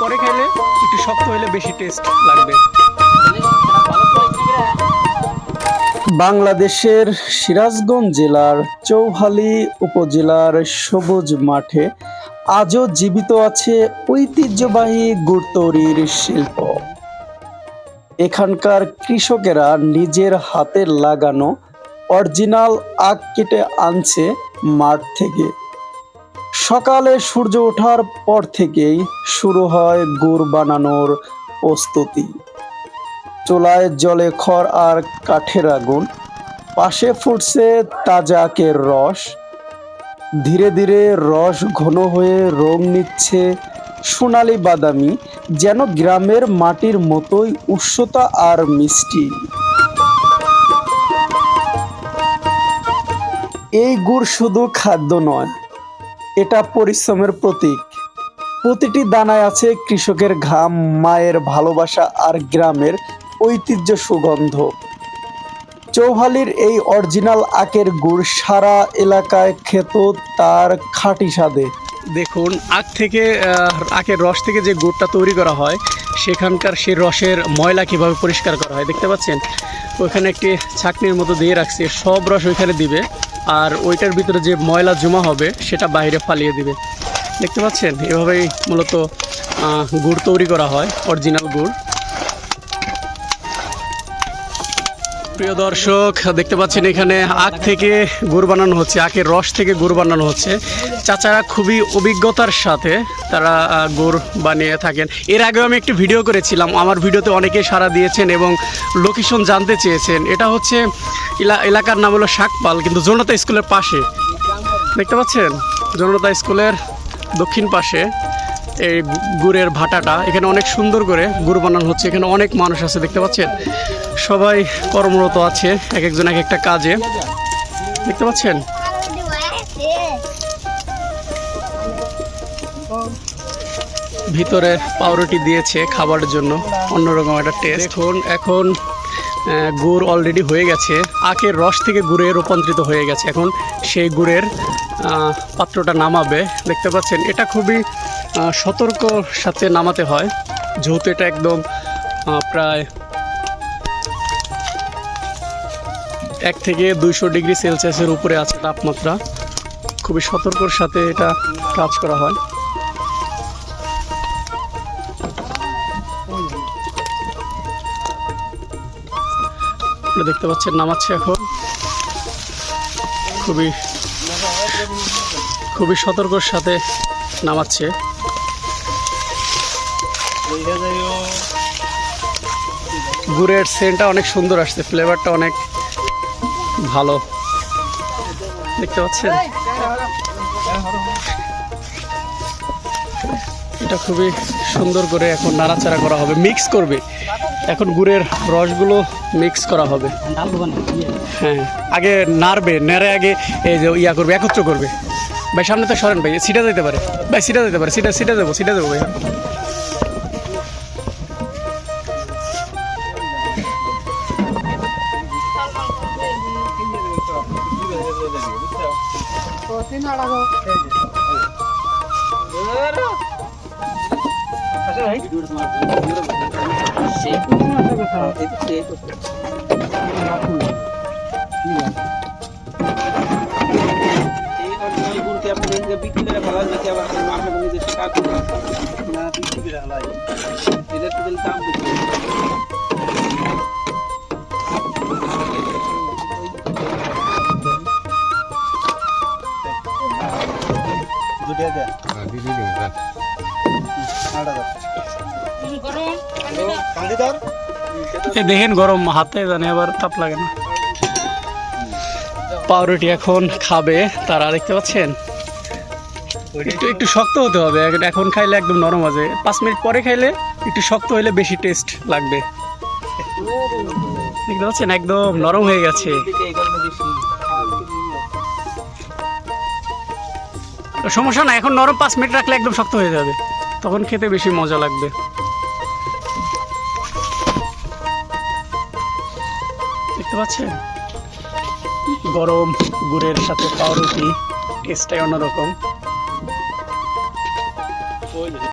পরে খাইলে একটু শক্ত হলে বেশি টেস্ট লাগবে। বাংলাদেশের সিরাজগঞ্জ জেলার চৌহালি উপজেলার সবুজ মাঠে আজও জীবিত আছে ঐতিহ্যবাহী গুড় তৈরির শিল্প। এখানকার কৃষকেরা নিজের হাতে লাগানো অরিজিনাল আখ কেটে আনছে মাঠ থেকে। সকালে সূর্য ওঠার পর থেকেই শুরু হয় গুড় বানানোর প্রস্তুতি। চোলায় জলে খড় আর কাঠের আগুন, পাশে ফুটছে তাজা আখের রস। ধীরে ধীরে রস ঘন হয়ে রং নিচ্ছে সোনালি বাদামি, যেন গ্রামের মাটির মতোই উষ্ণতা আর মিষ্টি। এই গুড় শুধু খাদ্য নয় এটা পরিশ্রমের প্রতীক। প্রতিটি দানায় আছে কৃষকের ঘাম, মায়ের ভালোবাসা আর গ্রামের ঐতিহ্য সুগন্ধ। চৌহালির এই অরিজিনাল আখের গুড় সারা এলাকায় খেত তার খাঁটি স্বাদে। দেখুন, আখ থেকে আখের রস থেকে যে গুড়টা তৈরি করা হয়, সেখানকার সেই রসের ময়লা কীভাবে পরিষ্কার করা হয়, দেখতে পাচ্ছেন? ওইখানে একটি ছাকনির মতো দিয়ে রাখছে, সব রস ওইখানে দিবে। আর ওইটার ভিতরে যে ময়লা জমা হবে, সেটা বাইরে ফালিয়ে দিবে। দেখতে পাচ্ছেন? এভাবেই মূলত গুড় তৈরি করা হয় অরিজিনাল গুড়। প্রিয় দর্শক, দেখতে পাচ্ছেন এখানে আখ থেকে গুড় বানানো হচ্ছে, আখের রস থেকে গুড় বানানো হচ্ছে। চাচারা খুবই অভিজ্ঞতার সাথে তারা গুড় বানিয়ে থাকেন। এর আগেও আমি একটি ভিডিও করেছিলাম, আমার ভিডিওতে অনেকেই সাড়া দিয়েছেন এবং লোকেশন জানতে চেয়েছেন। এটা হচ্ছে এলা- এলাকার নাম হলো শাকপাল, কিন্তু জনতা স্কুলের পাশে। দেখতে পাচ্ছেন? জনতা স্কুলের দক্ষিণ পাশে এই গুড়ের ভাটাটা। এখানে অনেক সুন্দর করে গুড় বানানো হচ্ছে, এখানে অনেক মানুষ আছে, দেখতে পাচ্ছেন? সবাই কর্মরত আছে এক একজন এক একটা কাজে। দেখতে পাচ্ছেন? ভিতরে পাউরুটি দিয়েছে খাবারের জন্য অন্যরকম একটা টেস্ট এখন এখন গুড় অলরেডি হয়ে গেছে। আখের রস থেকে গুড়ে রূপান্তরিত হয়ে গেছে। এখন সেই গুড়ের পাত্রটা নামাবে। দেখতে পাচ্ছেন এটা খুবই সতর্ক সাথে নামাতে হয়। যেহেতু এটা একদম প্রায় এক থেকে দুইশো ডিগ্রি সেলসিয়াসের উপরে আছে তাপমাত্রা। খুবই সতর্কর সাথে এটা কাজ করা হয়। দেখতে পাচ্ছেন নামাচ্ছে এখন। খুবই খুবই সতর্কর সাথে নামাচ্ছে। গুড়ের সেন্টটা অনেক সুন্দর আসছে ফ্লেভারটা অনেক ভালো। দেখতে পাচ্ছেন? এটা খুবই সুন্দর করে এখন নাড়াচাড়া করা হবে মিক্স করবে। এখন গুড়ের রসগুলো মিক্স করা হবে। হ্যাঁ আগে নাড়বে নেড়ে আগে এই যে ইয়া করবে একত্র করবে। ভাই সামনে তো সরেন ভাই সিটা যেতে পারে। ভাই সিটা যেতে পারে সিটা সিটা দেবো সিটা দেবো ভাই। করে দেবে বুঝছ কতদিন আড়াগো এই যে আচ্ছা বিক্রি করে ভালো লাগে আবার আপনি নিজে শিকার করুন দেখেন গরম হাতে জানে আবার তাপ লাগে না পাউরুটি এখন খাবে তারা দেখতে পাচ্ছেন একটু একটু শক্ত হতে হবে এখন- এখন খাইলে একদম নরম আছে পাঁচ মিনিট পরে খাইলে একটু শক্ত হইলে বেশি টেস্ট লাগবে দেখতে পাচ্ছেন একদম নরম হয়ে গেছে সমস্যা না, এখন নরম পাঁচ মিনিট রাখলে একদম শক্ত হয়ে যাবে। তখন খেতে বেশি মজা লাগবে। দেখতে পাচ্ছেন? গরম, গুড়ের সাথে পাউরুটি টেস্টটাই অন্যরকম।